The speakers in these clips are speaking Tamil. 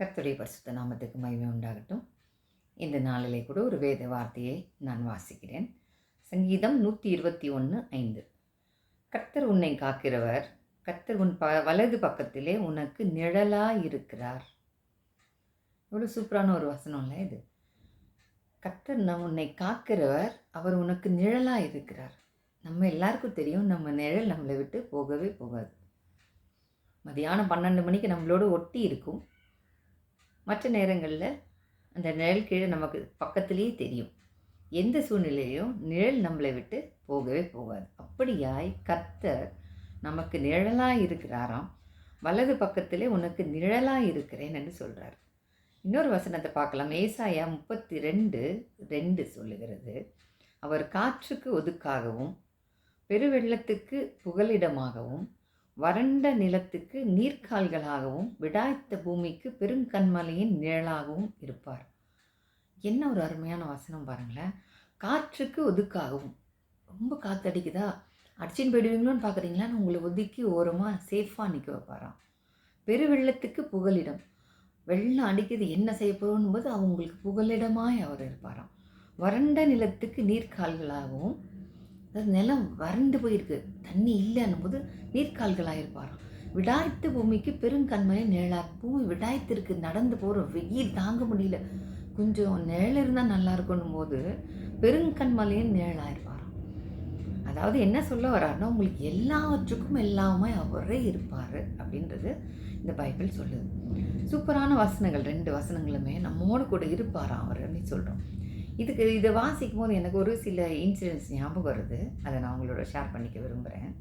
கர்த்துடைய பரிசுத்த நாமத்துக்கு மகிமை உண்டாகட்டும். இந்த நாளிலே கூட ஒரு வேத வார்த்தையை நான் வாசிக்கிறேன். சங்கீதம் நூற்றி இருபத்தி ஒன்று ஐந்து. கர்த்தர் உன்னை காக்கிறவர் கர்த்தர் உன் ப வலது பக்கத்திலே உனக்கு நிழலாக இருக்கிறார் இவ்வளோ சூப்பரான ஒரு வசனம் இல்லை இது. கர்த்தர் நம் உன்னை காக்கிறவர் அவர் உனக்கு நிழலாக இருக்கிறார் நம்ம எல்லாருக்கும் தெரியும் நம்ம நிழல் நம்மளை விட்டு போகவே போகாது. மதியானம் பன்னெண்டு மணிக்கு நம்மளோட ஒட்டி இருக்கும். மற்ற நேரங்களில் அந்த நிழல் கீழே நமக்கு பக்கத்துலேயே தெரியும். எந்த சூழ்நிலையிலும் நிழல் நம்மளை விட்டு போகவே போகாது. அப்படியாய் கத்தர் நமக்கு நிழலாக இருக்கிறாராம். வலது பக்கத்திலே உனக்கு நிழலாக இருக்கிறேன் என்று சொல்கிறார் இன்னொரு வசனத்தை பார்க்கலாம். ஏசாயா முப்பத்தி ரெண்டு ரெண்டு சொல்லுகிறது. அவர் காற்றுக்கு ஒதுக்காகவும் பெருவெள்ளத்துக்கு புகலிடமாகவும் வறண்ட நிலத்துக்கு நீர்க்கால்களாகவும் விடாய்த்த பூமிக்கு பெருங்கண்மலையின் நிழலாகவும் இருப்பார். என்ன ஒரு அருமையான வசனம் பாருங்களேன். காற்றுக்கு ஒதுக்காகவும். ரொம்ப காத்தடிக்குதா? அடிச்சின்னு போயிடுவீங்களோன்னு பார்க்குறீங்களான்னு உங்களை ஒதுக்கி ஓரமாக சேஃபாக நிற்க வைப்பாராம். பெருவெள்ளத்துக்கு புகலிடம். வெள்ளம் அடிக்குது என்ன செய்ய போகிறோன்னு போது அவங்களுக்கு புகலிடமாய் அவர் இருப்பாராம். வறண்ட நிலத்துக்கு நீர்க்கால்களாகவும் அதாவது நிலம் வறண்டு போயிருக்கு. தண்ணி இல்லைன்னும் போது நீர்க்கால்களாக இருப்பாராம் விடாய்த்து பூமிக்கு பெருங்கண்மலை நிழலாக பூமி விடாய்த்திருக்கு. நடந்து போகிற வெயில் தாங்க முடியல. கொஞ்சம் நிழல் இருந்தால் நல்லா இருக்கணும் போது பெருங்கண்மலையும் நிழலாக இருப்பாராம் அதாவது என்ன சொல்ல வர்றாருன்னா உங்களுக்கு எல்லாவற்றுக்கும் எல்லாமே அவரே இருப்பார் அப்படின்றது இந்த பைபிள் சொல்லுது. சூப்பரான வசனங்கள் ரெண்டு வசனங்களுமே நம்மோடு கூட இருப்பாராம் அவர் அப்படின்னு சொல்கிறோம் இதுக்கு இதை வாசிக்கும் போது எனக்கு ஒரு சில இன்சிடென்ட்ஸ் ஞாபகம் வருது. அதை நான் உங்களோட ஷேர் பண்ணிக்க விரும்புகிறேன்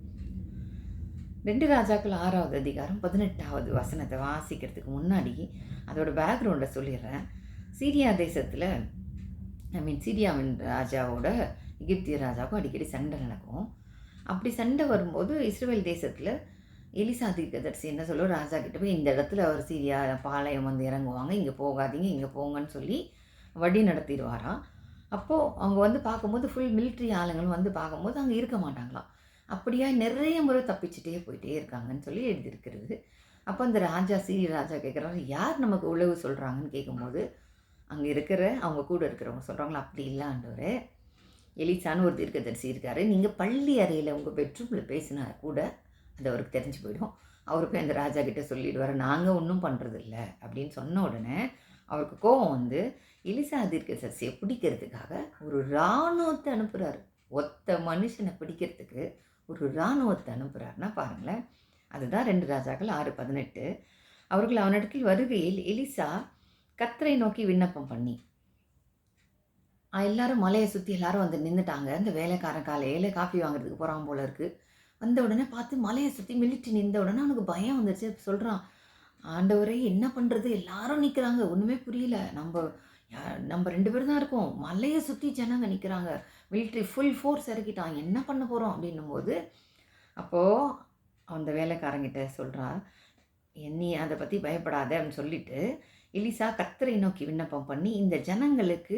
ரெண்டு ராஜாக்கள் ஆறாவது அதிகாரம் பதினெட்டாவது வசனத்தை வாசிக்கிறதுக்கு முன்னாடி அதோட பேக்ரவுண்டை சொல்லிடுறேன். சீரியா தேசத்தில் ஐ மீன் சீரியாவின் ராஜாவோட எகிப்திய ராஜாவுக்கும் அடிக்கடி சண்டை நடக்கும். அப்படி சண்டை வரும்போது இஸ்ரேல் தேசத்தில் எலிசா தீர்க்கதர்சி என்ன சொல்லுவோம் ராஜா கிட்ட போய் இந்த இடத்துல அவர் சீரியா பாளையம் வந்து இறங்குவாங்க. இங்கே போகாதீங்க இங்கே போங்கன்னு சொல்லி வழி நடத்திடுவாராம் அப்போது அவங்க வந்து பார்க்கும்போது ஃபுல் மிலிட்ரி ஆளுங்களும் வந்து பார்க்கும்போது அங்கே இருக்க மாட்டாங்களாம். அப்படியா? நிறைய முறை தப்பிச்சுட்டே போயிட்டே இருக்காங்கன்னு சொல்லி எழுதியிருக்கிறது. அப்போ அந்த ராஜா சீரி ராஜா கேட்குறாரு யார் நமக்கு உழவு சொல்கிறாங்கன்னு கேட்கும்போது அங்கே இருக்கிற அவங்க கூட இருக்கிறவங்க சொல்கிறாங்களா அப்படி இல்லாண்டவர் எலிசான்னு ஒரு தீர்க்கதரிசி இருக்காரு. நீங்கள் பள்ளி அறையில் உங்கள் பெட்ரூமில் பேசினா கூட அது அவருக்கு தெரிஞ்சு போயிடும். அவர் போய் அந்த ராஜா கிட்டே சொல்லிடுவார். நாங்கள் ஒன்றும் பண்ணுறதில்ல அப்படின்னு சொன்ன உடனே அவருக்கு கோபம் வந்து எலிசா தீர்க்கதரிசியை பிடிக்கிறதுக்காக ஒரு இராணுவத்தை அனுப்புகிறாரு ஒத்த மனுஷனை பிடிக்கிறதுக்கு ஒரு இராணுவத்தை அனுப்புகிறாருன்னா பாருங்களேன். அதுதான் ரெண்டு ராஜாக்கள் ஆறு பதினெட்டு. அவர்கள் அவனிடத்தில் வருகையில் எலிசா கத்தரை நோக்கி விண்ணப்பம் பண்ணி எல்லாரும் மலையை சுற்றி எல்லாரும் வந்து நின்றுட்டாங்க இந்த வேலைக்காரன் காலையில் காஃபி வாங்குறதுக்கு போகிறான் போல இருக்குது வந்த உடனே பார்த்து மலையை சுற்றி மிலிட்டு நின்ற உடனே அவனுக்கு பயம் வந்துருச்சு. சொல்கிறான் ஆண்டவரே என்ன பண்ணுறது எல்லாரும் நிற்கிறாங்க ஒன்றுமே புரியல. நம்ம நம்ம ரெண்டு பேரும் தான் இருக்கோம். மலையை சுற்றி ஜனங்க நிற்கிறாங்க மிலிட்ரி ஃபுல் ஃபோர்ஸ் இறக்கிட்டான். என்ன பண்ண போகிறோம் அப்படின்னும் போது அப்போது அந்த வேலைக்காரங்கிட்ட சொல்கிறான் நீ அதை பற்றி பயப்படாத அப்படின்னு சொல்லிட்டு எலிசா கத்தரை நோக்கி விண்ணப்பம் பண்ணி இந்த ஜனங்களுக்கு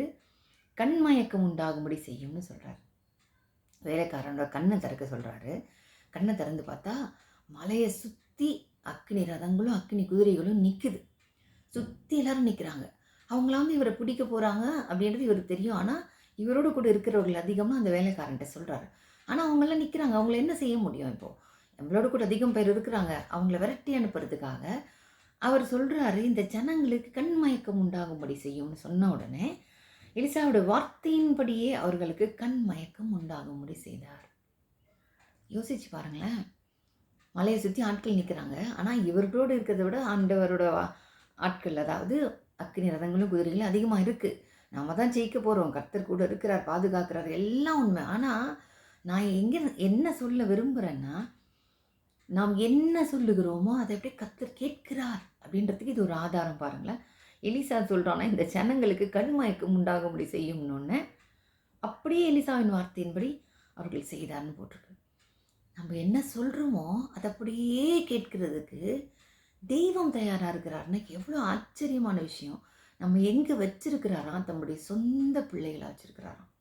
கண்மயக்கம் உண்டாகும்படி செய்யும்னு சொல்கிறார் வேலைக்காரனோட கண்ணை திறக்க சொல்கிறாரு கண்ணை திறந்து பார்த்தா மலையை சுற்றி அக்னி ரதங்களும் அக்னி குதிரைகளும் நிற்குது சுற்றி எல்லாரும் நிற்கிறாங்க அவங்களாம் வந்து இவரை பிடிக்க போகிறாங்க அப்படின்றது இவருக்கு தெரியும். ஆனால் இவரோட கூட இருக்கிறவர்கள் அதிகமாக அந்த வேலைக்காரன்ட்ட சொல்கிறாரு ஆனால் அவங்களாம் நிற்கிறாங்க அவங்கள என்ன செய்ய முடியும் இப்போது நம்மளோட கூட அதிகம் பேர் இருக்கிறாங்க. அவங்கள விரட்டி அனுப்புறதுக்காக அவர் சொல்கிறாரு இந்த ஜனங்களுக்கு கண் மயக்கம் உண்டாகும்படி செய்யும்னு சொன்ன உடனே எலிசாவோட வார்த்தையின்படியே அவர்களுக்கு கண் மயக்கம் உண்டாகும்படி செய்தார். யோசிச்சு பாருங்களேன். மலையை சுற்றி ஆட்கள் நிற்கிறாங்க ஆனால் இவர்களோடு இருக்கிறத விட ஆண்டவரோட ஆட்கள் அதாவது அக்னி ரதங்களும் குதிரைகளும் அதிகமாக இருக்குது நம்ம தான் ஜெயிக்க போகிறோம் கர்த்தர் கூட இருக்கிறார் பாதுகாக்கிறார். எல்லாம் உண்மை. ஆனால் நான் எங்கே என்ன சொல்ல விரும்புகிறேன்னா நாம் என்ன சொல்லுகிறோமோ அதை அப்படியே கர்த்தர் கேட்கிறார் அப்படின்றதுக்கு இது ஒரு ஆதாரம் பாருங்களேன். எலிசா சொல்கிறான்னா இந்த ஜனங்களுக்கு கண்மயக்கம் உண்டாகும்படி செய்யும்னு அப்படியே எலிசாவின் வார்த்தையின்படி அவர்கள் செய்தார்னு போட்டிருக்கு. நம்ம என்ன சொல்கிறோமோ அதை அப்படியே கேட்கிறதுக்கு தெய்வம் தயாராக இருக்கிறாருன்னா எவ்வளோ ஆச்சரியமான விஷயம். நம்ம எங்கே வச்சிருக்கிறாராம்? தம்முடைய சொந்த பிள்ளைகளை வச்சிருக்கிறாராம்.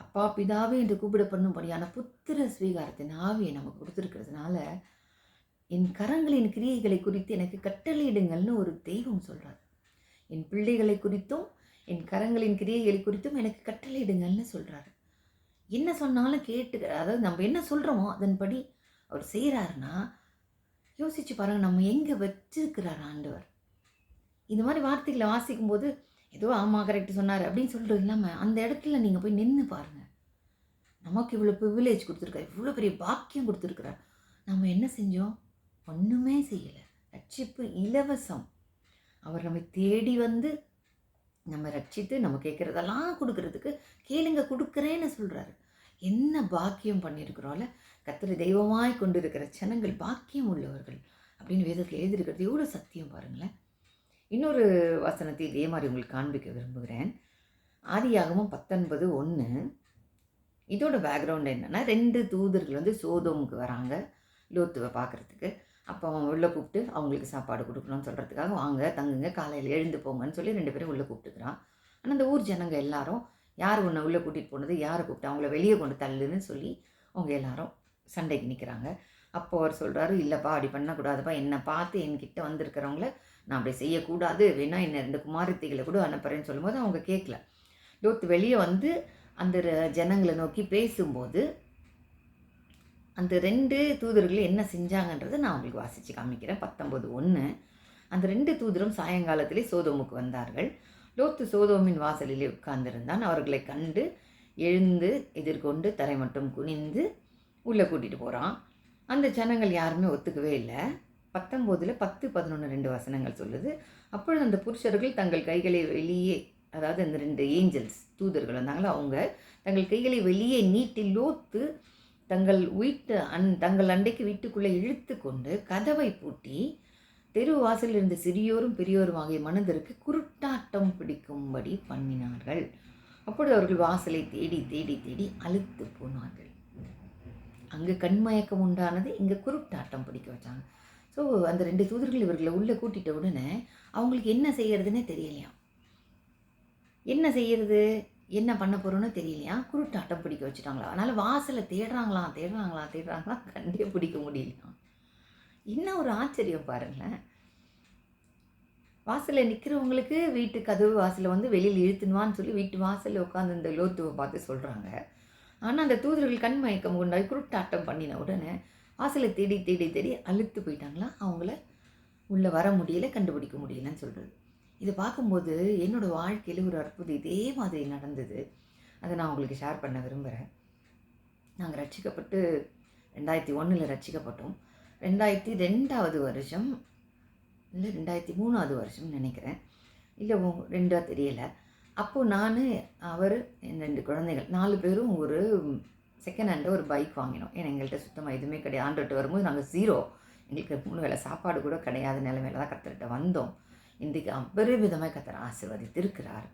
அப்பா பிதாவே என்று கூப்பிடப்படும்படியான புத்திர ஸ்வீகாரத்தின் ஆவியை நமக்கு கொடுத்துருக்கிறதுனால என் கரங்களின் கிரியைகளை குறித்து எனக்கு கட்டளையிடுங்கள்னு ஒரு தெய்வம் சொல்கிறார் என் பிள்ளைகளை குறித்தும் என் கரங்களின் கிரியைகளை குறித்தும் எனக்கு கட்டளையிடுங்கள்னு சொல்கிறாரு என்ன சொன்னாலும் கேட்டுக்கிற அதாவது நம்ம என்ன சொல்கிறோமோ அதன்படி அவர் செய்கிறாருன்னா யோசிச்சு பாருங்கள் நம்ம எங்கே வச்சிருக்கிறார் ஆண்டவர்? இந்த மாதிரி வார்த்தைகளை வாசிக்கும் போது ஏதோ ஆமாம் கரெக்ட் சொன்னார் அப்படின்னு சொல்லிட்டு இல்லாமல் அந்த இடத்துல நீங்கள் போய் நின்று பாருங்கள் நமக்கு இவ்வளோ ப்ரிவிலேஜ் கொடுத்துருக்காரு இவ்வளோ பெரிய பாக்கியம் கொடுத்துருக்குறார். நம்ம என்ன செஞ்சோம்? ஒன்றுமே செய்யலை. ரட்சிப்பு இலவசம். அவர் நம்மை தேடி வந்து நம்ம ரட்சித்து நம்ம கேட்குறதெல்லாம் கொடுக்கறதுக்கு கேளுங்க கொடுக்குறேன்னு சொல்கிறாரு என்ன பாக்கியம் பண்ணியிருக்கிறோம்ல கத்திர தெய்வமாய் கொண்டு இருக்கிற ஜனங்கள் பாக்கியம் உள்ளவர்கள் அப்படின்னு வேதத்தில் எழுதியிருக்கிறது. எவ்வளோ சத்தியம் பாருங்களேன். இன்னொரு வசனத்தை இதே மாதிரி உங்களுக்கு காண்பிக்க விரும்புகிறேன். ஆதியாகமும் பத்தொன்பது ஒன்று இதோட பேக்ரவுண்ட் என்னென்னா ரெண்டு தூதர்கள் வந்து சோதோமுக்கு வராங்க லோத்துவை பார்க்குறதுக்கு அப்போ அவன் உள்ளே கூப்பிட்டு அவங்களுக்கு சாப்பாடு கொடுக்கணும்னு சொல்கிறதுக்காக வாங்க தங்குங்க காலையில் எழுந்து போங்கன்னு சொல்லி ரெண்டு பேரும் உள்ளே கூப்பிட்டுக்கிறான். ஆனால் அந்த ஊர் ஜனங்க எல்லாரும் யார் உன்னை உள்ளே கூட்டிகிட்டு போனது? யாரை கூப்பிட்டு? அவங்கள வெளியே கொண்டு தள்ளுன்னு சொல்லி அவங்க எல்லாரும் சண்டைக்கு நிற்கிறாங்க அப்போ அவர் சொல்கிறாரு இல்லைப்பா அப்படி பண்ணக்கூடாதுப்பா. என்னை பார்த்து என்கிட்ட வந்திருக்கிறவங்கள நான் அப்படி செய்யக்கூடாது. வேணா என்ன ரெண்டு குமாரத்திகளை கூட அனுப்புகிறேன்னு சொல்லும்போது அவங்க கேட்கல. லோத்து வெளியே வந்து அந்த ர- ஜனங்களை நோக்கி பேசும்போது அந்த ரெண்டு தூதர்கள் என்ன செஞ்சாங்கன்றதை நான் உங்களுக்கு வாசித்து காமிக்கிறேன். பத்தொம்போது ஒன்று அந்த ரெண்டு தூதரும் சாயங்காலத்திலே சோதோமுக்கு வந்தார்கள். லோத்து சோதோமின் வாசலிலே உட்கார்ந்திருந்தான். அவர்களை கண்டு எழுந்து எதிர்கொண்டு தரை மட்டும் குனிந்து உள்ளே கூட்டிகிட்டு போகிறான் அந்த ஜனங்கள் யாருமே ஒத்துக்கவே இல்லை. பத்தொம்போதில் பத்து பதினொன்று ரெண்டு வசனங்கள் சொல்லுது. அப்பொழுது அந்த புருஷர்கள் தங்கள் கைகளை வெளியே அதாவது அந்த ரெண்டு ஏஞ்சல்ஸ் தூதர்கள் வந்தாங்களோ அவங்க தங்கள் கைகளை வெளியே நீட்டி லோத்து தங்கள் வீட்டு அன் தங்கள் அண்டைக்கு வீட்டுக்குள்ளே இழுத்து கொண்டு கதவை பூட்டி தெரு வாசலில் இருந்த சிறியோரும் பெரியோரும் ஆகிய மனதிற்கு குருட்டாட்டம் பிடிக்கும்படி பண்ணினார்கள். அப்பொழுது அவர்கள் வாசலை தேடி தேடி தேடி அழுத்து போனார்கள். அங்கே கண்மயக்கம் உண்டானது இங்கே குருட்டாட்டம் பிடிக்க வச்சாங்க. ஸோ அந்த ரெண்டு தூதர்கள் இவர்களை உள்ளே கூட்டிட்ட உடனே அவங்களுக்கு என்ன செய்யறதுன்னே தெரியலையாம் என்ன செய்யறது? என்ன பண்ண போகிறோன்னு தெரியலையா? குருட்டாட்டம் பிடிக்க வச்சுட்டாங்களா? அதனால் வாசலை தேடுறாங்களாம் தேடுறாங்களாம் தேடுறாங்களாம். கண்டே பிடிக்க முடியலையாம் என்ன ஒரு ஆச்சரியம் பாருங்களேன். வாசலில் நிற்கிறவங்களுக்கு வீட்டு கதவு வாசலில் வந்து வெளியில் இழுத்துனுவான்னு சொல்லி வீட்டு வாசலில் உட்காந்து இந்த லோத்துவை பார்த்து சொல்கிறாங்க ஆனால் அந்த தூதர்கள் கண் மயக்கம் கொண்டாடி குருட்டாட்டம் பண்ணின உடனே வாசலை தேடி தேடி தேடி அழுத்து போயிட்டாங்களா? அவங்கள உள்ளே வர முடியல கண்டுபிடிக்க முடியலன்னு சொல்கிறது இதை பார்க்கும்போது என்னோடய வாழ்க்கையில் ஒரு அற்புதம் இதே மாதிரி நடந்தது. அதை நான் உங்களுக்கு ஷேர் பண்ண விரும்புகிறேன் நாங்கள் ரட்சிக்கப்பட்டு ரெண்டாயிரத்தி ஒன்றில் ரட்சிக்கப்பட்டோம். ரெண்டாயிரத்தி ரெண்டாவது வருஷம் இல்லை ரெண்டாயிரத்தி மூணாவது வருஷம் நினைக்கிறேன். இல்லை ரெண்டாக தெரியலை. அப்போது நான் அவர் ரெண்டு குழந்தைகள் நாலு பேரும் ஒரு செகண்ட் ஹேண்டில் ஒரு பைக் வாங்கினோம். ஏன்னா எங்கள்கிட்ட சுத்தமாக எதுவுமே கிடையாது. ஆண்டு வரும்போது நாங்கள் ஜீரோ எங்களுக்கு மூணு வேளை சாப்பாடு கூட கிடையாத. நிலைமையில தான் கத்துக்கிட்ட வந்தோம். இன்றைக்கு அபரிவிதமாக கத்தர் ஆசீர்வதித்திருக்கிறார்.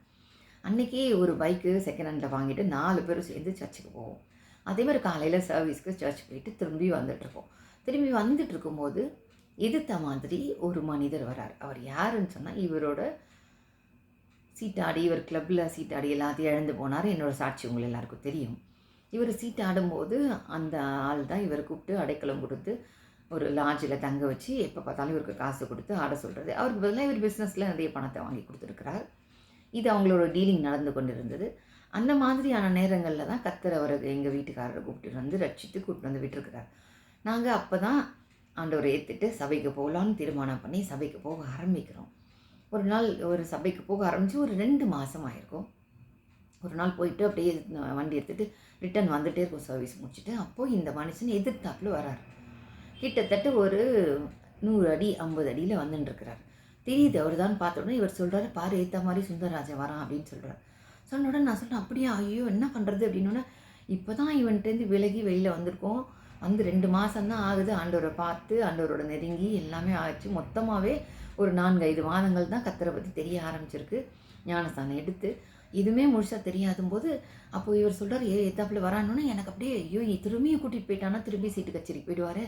அன்றைக்கி ஒரு பைக்கு செகண்ட் ஹேண்டில் வாங்கிட்டு நாலு பேரும் சேர்ந்து சர்ச்சுக்கு போவோம். அதே மாதிரி காலையில் சர்வீஸ்க்கு சர்ச் போயிட்டு திரும்பி வந்துட்டுருப்போம் திரும்பி வந்துட்டு இருக்கும்போது எதிர்த்த மாதிரி ஒரு மனிதர் வரார் அவர் யாருன்னு சொன்னால் இவரோட சீட்டாடி இவர் கிளப்பில் சீட்டாடி எல்லாத்தையும் இழந்து போனார். என்னோடய சாட்சி உங்கள் எல்லாருக்கும் தெரியும். இவர் சீட்டாடும்போது அந்த ஆள் தான் இவரை கூப்பிட்டு அடைக்கலம் கொடுத்து ஒரு லாட்ஜில் தங்க வச்சு எப்போ பார்த்தாலும் இவருக்கு காசு கொடுத்து ஆட சொல்கிறது அவருக்கு பதிலாக இவர் பிஸ்னஸில் நிறைய பணத்தை வாங்கி கொடுத்துருக்கிறார். இது அவங்களோட டீலிங் நடந்து கொண்டு இருந்தது அந்த மாதிரியான நேரங்களில் தான் கத்தர் அவர் எங்கள் வீட்டுக்காரரை கூப்பிட்டு வந்து ரட்சித்து கூப்பிட்டு வந்து விட்டுருக்கிறார். நாங்கள் அப்போ தான் ஆண்டவரை ஏற்றுட்டு சபைக்கு போகலான்னு தீர்மானம் பண்ணி சபைக்கு போக ஆரம்பிக்கிறோம். ஒரு நாள் ஒரு சபைக்கு போக ஆரம்பித்து ஒரு ரெண்டு மாதம் ஆயிருக்கும். ஒரு நாள் போயிட்டு அப்படியே வண்டி எடுத்துகிட்டு ரிட்டன் வந்துகிட்டே இருக்கும் சர்வீஸ் முடிச்சுட்டு. அப்போது இந்த மனுஷன் எதிர்த்தாப்பில் வரார். கிட்டத்தட்ட ஒரு நூறு அடி ஐம்பது அடியில் வந்துட்டுருக்கிறார் தெரியுது அவர் தான் பார்த்த உடனே இவர் சொல்கிறாரு பாரு ஏற்ற மாதிரி சுந்தரராஜன் வரான் அப்படின்னு சொல்கிறார் சொன்ன உடனே நான் சொல்கிறேன் அப்படியே? ஐயோ என்ன பண்ணுறது அப்படின்னோடனே இப்போ தான் இவன்ட்டேருந்து விலகி வெளியில் வந்திருக்கோம். வந்து ரெண்டு மாதம்தான் ஆகுது. ஆண்டவரை பார்த்து ஆண்டவரோட நெருங்கி எல்லாமே ஆச்சு மொத்தமாகவே ஒரு நான்கு ஐந்து மாதங்கள் தான் கத்தரை பற்றி தெரிய ஆரம்பிச்சிருக்கு. ஞானஸ்தானம் எடுத்து இதுவுமே முழுசாக தெரியாதும் போது அப்போ இவர் சொல்கிறார் ஏ எத்தாப்புல வரானோன்னு எனக்கு அப்படியே ஐயோ திரும்பியும் கூட்டிகிட்டு போயிட்டானா திரும்பி சீட்டு கச்சேரிக்கு போயிடுவாரு.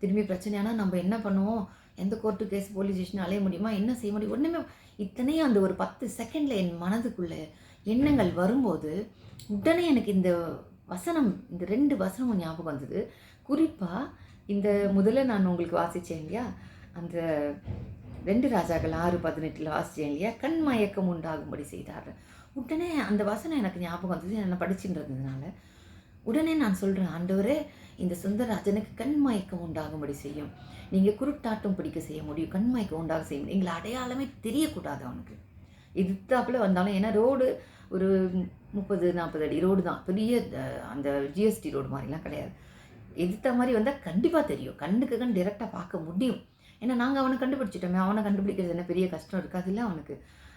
திரும்பி பிரச்சனையானா நம்ம என்ன பண்ணுவோம்? எந்த கோர்ட்டு கேஸ் போலீஸ் ஸ்டேஷன் அலைய முடியுமா? என்ன செய்ய முடியும்? ஒன்றுமே இத்தனையும் அந்த ஒரு பத்து செகண்டில் என் மனதுக்குள்ளே எண்ணங்கள் வரும்போது உடனே எனக்கு இந்த வசனம் இந்த ரெண்டு வசனமும் ஞாபகம் வந்தது. குறிப்பாக இந்த முதல்ல நான் உங்களுக்கு வாசித்தேன் இல்லையா? அந்த ரெண்டு ராஜாக்கள் ஆறு பதினெட்டில் வாசித்தேன் இல்லையா? கண் மயக்கம் உண்டாகும்படி செய்தார் உடனே அந்த வசனம் எனக்கு ஞாபகம் வந்தது நான் படிச்சுன்றதுனால இருந்ததுனால உடனே நான் சொல்கிறேன் ஆண்டவரே இந்த சுந்தரராஜனுக்கு கண் மயக்கம் உண்டாகும்படி செய்யும். நீங்கள் குருட்டாட்டம் பிடிக்க செய்ய முடியும். கண் மயக்கம் உண்டாக செய்ய முடியும். எங்களை அடையாளமே தெரியக்கூடாது அவனுக்கு. எதிர்த்தாப்புல வந்தாலும் ஏன்னா ரோடு ஒரு முப்பது நாற்பது அடி ரோடு தான். பெரிய அந்த ஜிஎஸ்டி ரோடு மாதிரிலாம் கிடையாது. எதிர்த்த மாதிரி வந்தால் கண்டிப்பாக தெரியும். கண்ணுக்கு கண் டிரெக்டாக பார்க்க முடியும். ஏன்னா நாங்கள் அவனை கண்டுபிடிச்சிட்டோமே அவனை கண்டுபிடிக்கிறது என்ன பெரிய கஷ்டம் இருக்காது இல்லை அவனுக்கு.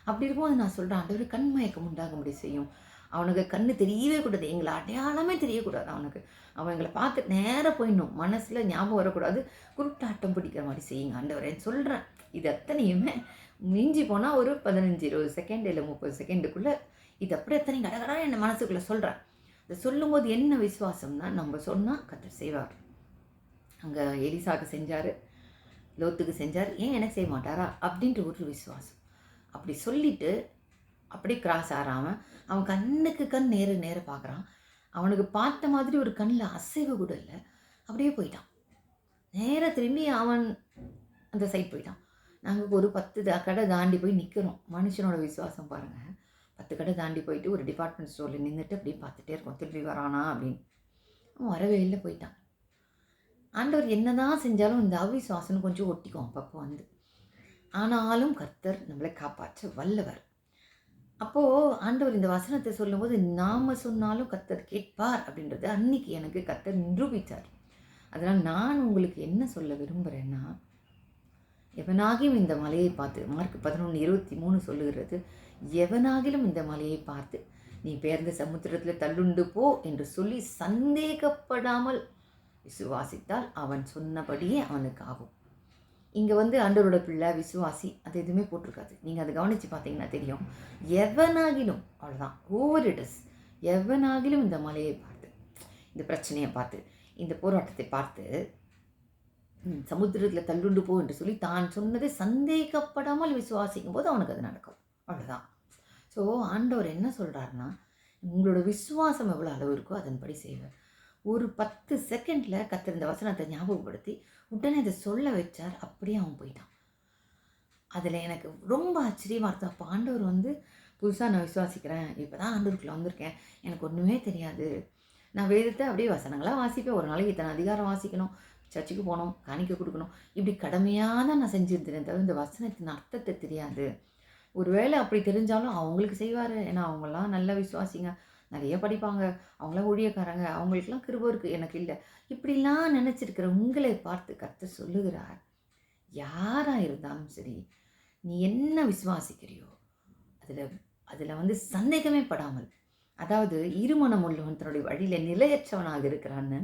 அப்படி இருக்கும்போது நான் சொல்கிறேன் ஆண்டவர் கண் மயக்கம் உண்டாகும்படி செய்யும். அவனுக்கு கண்ணு தெரியவே கூடாது. எங்களை அடையாளமே தெரியக்கூடாது அவனுக்கு. அவன் எங்களை பார்த்து நேராக போயிடணும். மனசில் ஞாபகம் வரக்கூடாது. குருட்டாட்டம் பிடிக்கிற மாதிரி செய்யுங்க ஆண்டவரேன்னு சொல்கிறேன் இது அத்தனையுமே மிஞ்சி போனால் ஒரு பதினஞ்சு இருபது செகண்ட் இல்லை முப்பது செகண்டுக்குள்ளே இது அப்படி எத்தனை கடகடா என் மனசுக்குள்ளே சொல்கிறேன் இதை சொல்லும்போது என்ன விசுவாசம்னா நம்ம சொன்னால் கத்தர் செய்வார். அங்கே எலிசாக்கு செஞ்சார். லோத்துக்கு செஞ்சார் ஏன் எனக்கு செய்ய மாட்டாரா? அப்படின்ற ஒரு விசுவாசம். அப்படி சொல்லிட்டு அப்படியே கிராஸ் ஆறாமல் அவன் கண்ணுக்கு கண் நேர நேர பார்க்குறான். அவனுக்கு பார்த்த மாதிரி ஒரு கண்ணில் அசைவு கூட இல்லை. அப்படியே போயிட்டான். நேராக திரும்பி அவன் அந்த சைட் போயிட்டான். நாங்கள் ஒரு பத்து கடை தாண்டி போய் நிற்கிறோம் மனுஷனோட விசுவாசம் பாருங்கள் பத்து கடை தாண்டி போயிட்டு ஒரு டிபார்ட்மெண்ட் ஸ்டோரில் நின்றுட்டு அப்படியே பார்த்துட்டே இருக்கோம். திரும்பி வரானா அப்படின்னு. அவன் வரவே இல்லை போயிட்டான். ஆண்டவர் என்னதான் செஞ்சாலும் இந்த அவிசுவாசனம் கொஞ்சம் ஒட்டிக்கும் அப்பப்போ வந்து. ஆனாலும் கர்த்தர் நம்மளை காப்பாற்ற வல்லவர். அப்போது ஆண்டவர் இந்த வசனத்தை சொல்லும்போது நாம் சொன்னாலும் கர்த்தர் கேட்பார் அப்படின்றது அன்னைக்கு எனக்கு கர்த்தர் நிரூபித்தார் அதனால் நான் உங்களுக்கு என்ன சொல்ல விரும்புகிறேன்னா எவனாகியும் இந்த மலையை பார்த்து மார்க் பதினொன்று இருபத்தி மூணு சொல்லுகிறது எவனாகிலும் இந்த மலையை பார்த்து நீ பேர்ந்த சமுத்திரத்தில் தள்ளுண்டு போ என்று சொல்லி சந்தேகப்படாமல் விசுவாசித்தால் அவன் சொன்னபடியே அவனுக்கு ஆகும். இங்கே வந்து ஆண்டவரோட பிள்ளை விசுவாசி அது எதுவுமே போட்டிருக்காது. நீங்கள் அதை கவனித்து பார்த்தீங்கன்னா தெரியும். எவனாகிலும் அவ்வளோதான் ஓவர் இட்ஸ் எவனாகிலும் இந்த மலையை பார்த்து இந்த பிரச்சனையை பார்த்து இந்த போராட்டத்தை பார்த்து சமுத்திரத்தில் தள்ளுண்டு போ என்று சொல்லி தான் சொன்னதை சந்தேகப்படாமல் விசுவாசிக்கும் போது அவனுக்கு அது நடக்கும். அவ்வளோதான் ஸோ ஆண்டவர் என்ன சொல்கிறாருன்னா உங்களோட விசுவாசம் எவ்வளோ அளவு இருக்கோ அதன்படி செய்வேன். ஒரு பத்து செகண்டில் கத்திருந்த வசனத்தை ஞாபகப்படுத்தி உடனே அதை சொல்ல வச்சார். அப்படியே அவன் போயிட்டான். அதில் எனக்கு ரொம்ப ஆச்சரியமாக இருந்தது அப்போ ஆண்டவர் வந்து புதுசாக நான் விசுவாசிக்கிறேன். இப்போ தான் ஆண்டவருக்குள்ள வந்திருக்கேன். எனக்கு ஒன்றுமே தெரியாது. நான் வேதத்தை அப்படியே வசனங்களாக வாசிப்பேன். ஒரு நாளைக்கு இத்தனை அதிகாரம் வாசிக்கணும். சர்ச்சுக்கு போகணும் காணிக்க கொடுக்கணும். இப்படி கடமையாக தான் நான் செஞ்சுருந்தேன் தவிர இந்த வசனத்தின் அர்த்தத்தை தெரியாது. ஒருவேளை அப்படி தெரிஞ்சாலும் அவங்களுக்கு செய்வார். ஏன்னா அவங்கெல்லாம் நல்ல விசுவாசிங்க. நிறைய படிப்பாங்க. அவங்களாம் ஊழியக்காரங்க. அவங்களுக்கெல்லாம் கிருபம் இருக்குது எனக்கு இல்லை. இப்படிலாம் நினச்சிருக்கிற உங்களை பார்த்து கற்று சொல்லுகிறார். யாராக இருந்தாலும் சரி நீ என்ன விசுவாசிக்கிறியோ அதில் அதில் வந்து சந்தேகமே படாமல் அதாவது இருமணம் உள்ளவன் தன்னுடைய வழியில் நிலையற்றவனாக இருக்கிறான்னு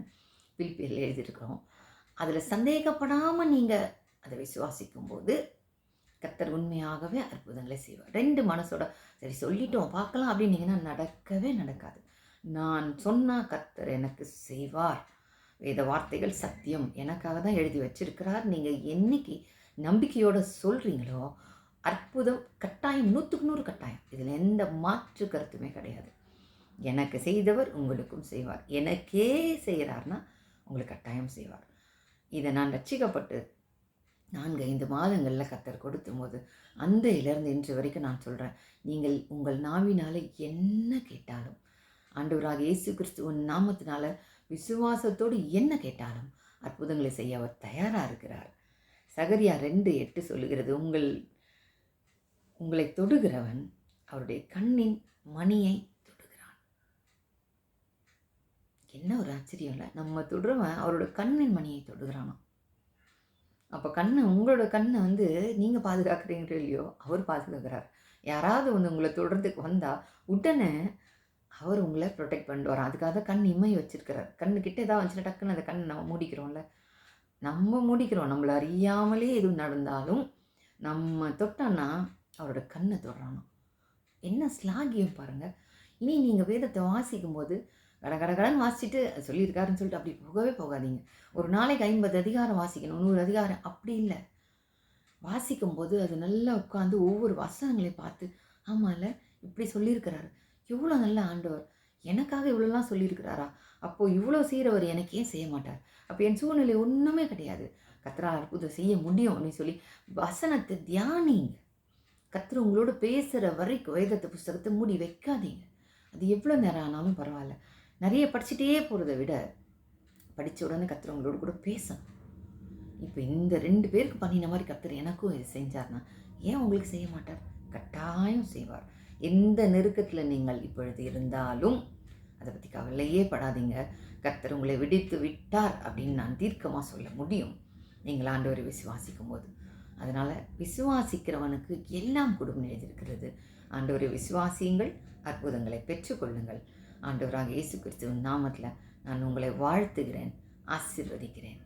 பிலிப்பியில் எழுதியிருக்கிறோம். அதில் சந்தேகப்படாமல் நீங்கள் அதை விசுவாசிக்கும் போது கத்தர் உண்மையாகவே அற்புதங்களை செய்வார். ரெண்டு மனசோட சரி சொல்லிட்டோம் பார்க்கலாம் அப்படின்னீங்கன்னா நடக்கவே நடக்காது. நான் சொன்னால் கத்தர் எனக்கு செய்வார். வேத வார்த்தைகள் சத்தியம். எனக்காக தான் எழுதி வச்சிருக்கிறார். நீங்கள் என்னைக்கு நம்பிக்கையோடு சொல்கிறீங்களோ அற்புதம் கட்டாயம் நூற்றுக்கு நூறு கட்டாயம். இதில் எந்த மாற்று கருத்துமே கிடையாது. எனக்கு செய்தவர் உங்களுக்கும் செய்வார். எனக்கே செய்கிறார்னா உங்களுக்கு கட்டாயம் செய்வார். இதை நான் ரட்சிக்கப்பட்டு நான்கு ஐந்து மாதங்களில் கத்தர் கொடுத்தும் போது அந்த இன்று வரைக்கும் நான் சொல்கிறேன் நீங்கள் உங்கள் நாவினால் என்ன கேட்டாலும் ஆண்டவராக இயேசு கிறிஸ்துவின் நாமத்தினால விசுவாசத்தோடு என்ன கேட்டாலும் அற்புதங்களை செய்ய அவர் தயாராக இருக்கிறார். சகரியா ரெண்டு எட்டு சொல்லுகிறது உங்கள் உங்களை தொடுகிறவன் அவருடைய கண்ணின் மணியை தொடுகிறான். என்ன ஒரு ஆச்சரியம் இல்லை? நம்ம தொடுறவன் அவரோட கண்ணின் மணியை தொடுகிறானோ அப்போ கண்ணை உங்களோட கண்ணை வந்து நீங்கள் பாதுகாக்கிறீங்களோ இல்லையோ அவர் பாதுகாக்கிறார். யாராவது வந்து உங்களை தொடுறதுக்கு வந்தால் உடனே அவர் உங்களை ப்ரொடெக்ட் பண்ணிட்டு வரார். அதுக்காக தான் கண் இமை வச்சுருக்கிறார். கண்ணு கிட்ட ஏதாவது வந்துச்சுன்னா டக்குன்னு அந்த கண்ணை நம்ம மூடிக்கிறோம்ல. நம்ம மூடிக்கிறோம். நம்மளை அறியாமலே எதுவும் நடந்தாலும் நம்ம தொட்டோன்னா அவரோட கண்ணை தொடரணும் என்ன ஸ்லாகியம் பாருங்கள் இனி நீங்கள் வேதத்தை வாசிக்கும் போது கட கட கடன் வாசிச்சுட்டு சொல்லியிருக்காருன்னு சொல்லிட்டு அப்படி போகவே போகாதீங்க. ஒரு நாளைக்கு ஐம்பது அதிகாரம் வாசிக்கணும் நூறு அதிகாரம் அப்படி இல்லை. வாசிக்கும்போது அது நல்லா உட்காந்து ஒவ்வொரு வசனங்களையும் பார்த்து ஆமாம்ல இப்படி சொல்லியிருக்கிறாரு. எவ்வளோ நல்ல ஆண்டவர். எனக்காக இவ்வளோலாம் சொல்லியிருக்கிறாரா? அப்போது இவ்வளோ செய்கிறவர் எனக்கு ஏன் செய்ய மாட்டார்? அப்போ என் சூழ்நிலை ஒன்றுமே கிடையாது. கத்தரால் அற்புதம் செய்ய முடியும் அப்படின்னு சொல்லி வசனத்தை தியானிங்க. கத்திர உங்களோட பேசுகிற வரைக்கும் வேதத்தை புஸ்தகத்தை மூடி வைக்காதீங்க. அது எவ்வளோ நேரம் ஆனாலும் பரவாயில்ல. நிறைய படிச்சுட்டே போகிறத விட படித்த உடனே கத்தர் உங்களோட கூட பேசணும். இப்போ இந்த ரெண்டு பேருக்கு பண்ணின மாதிரி கத்தர் எனக்கும் இது செஞ்சார்னா ஏன் உங்களுக்கு செய்ய மாட்டார்? கட்டாயம் செய்வார். எந்த நெருக்கத்தில் நீங்கள் இப்பொழுது இருந்தாலும் அதை பற்றி கவலையே படாதீங்க. கர்த்தர் உங்களை விடுத்து விட்டார் அப்படின்னு நான் தீர்க்கமாக சொல்ல முடியும். நீங்கள் ஆண்டவரை விசுவாசிக்கும் போது அதனால் விசுவாசிக்கிறவனுக்கு எல்லாம் குடும்பம் எழுதியிருக்கிறது. ஆண்டவரை விசுவாசியுங்கள் அற்புதங்களை பெற்றுக்கொள்ளுங்கள். ஆண்டவராக இயேசு கிறிஸ்துவின் நாமத்தில் நான் உங்களை வாழ்த்துகிறேன் ஆசீர்வதிக்கிறேன்.